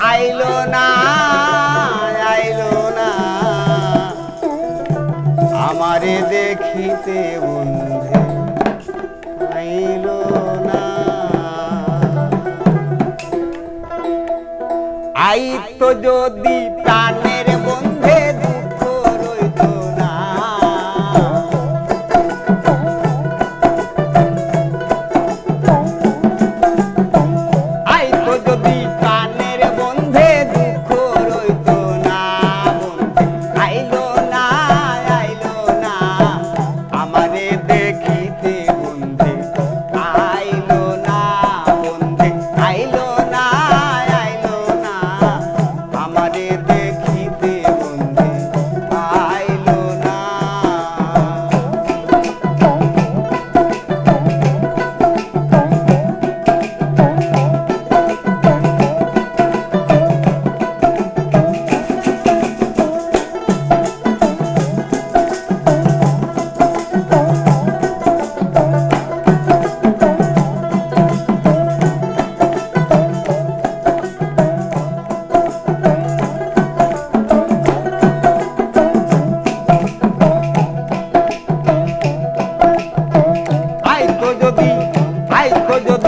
আইলো না আইলো না। আমারে দেখিতে বন্ধে আইলো না। আইতো যদি প্রাণের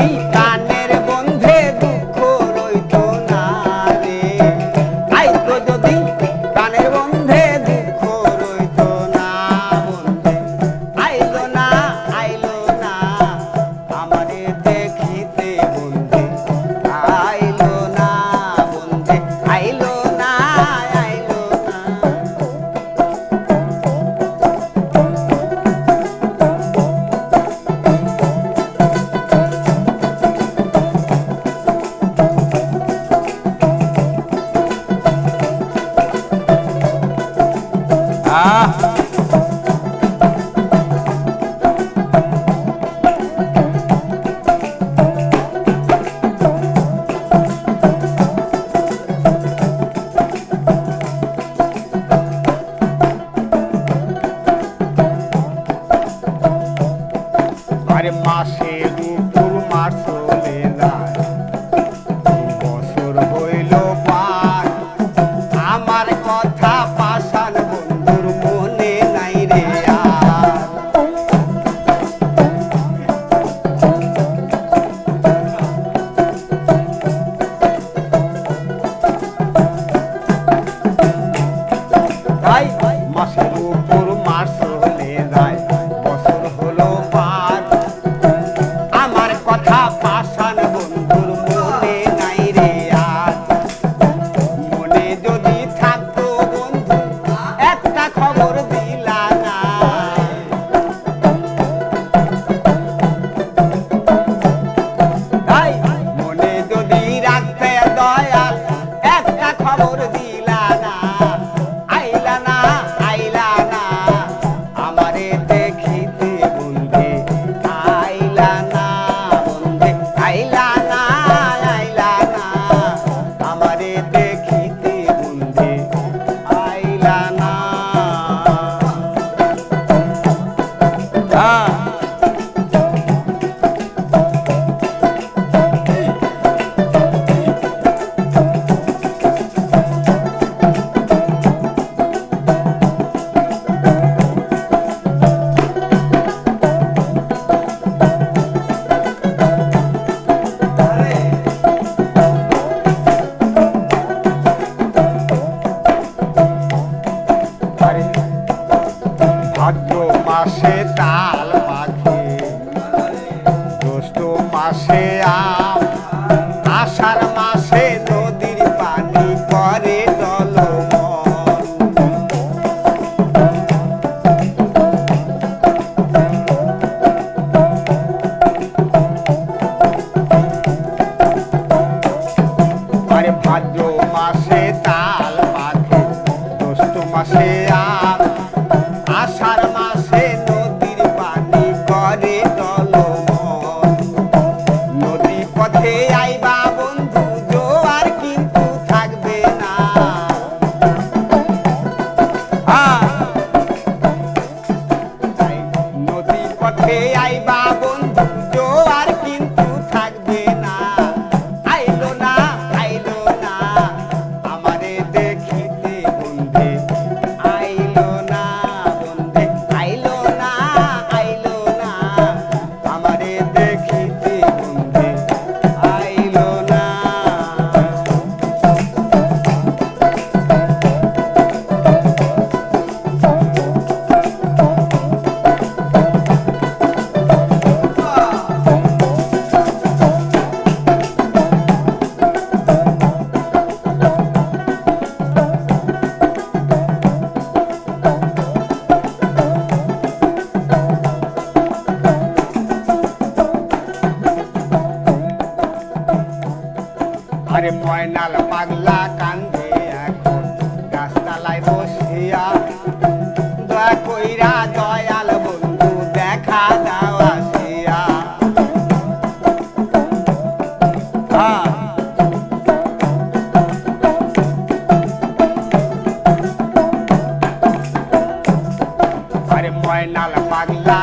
Eita! মাসে দুপুর মাস চলে যায়। বছর হইল পার। আমার কথা পাশান বন্ধুর মনে নাই parceiro. ময়নাল পাগলা কান্দে এখন গাছতলায় বসিয়া। দয়া কইরা দয়াল বন্ধু দেখা দাও আসিয়া। আরে ময়নাল পাগলা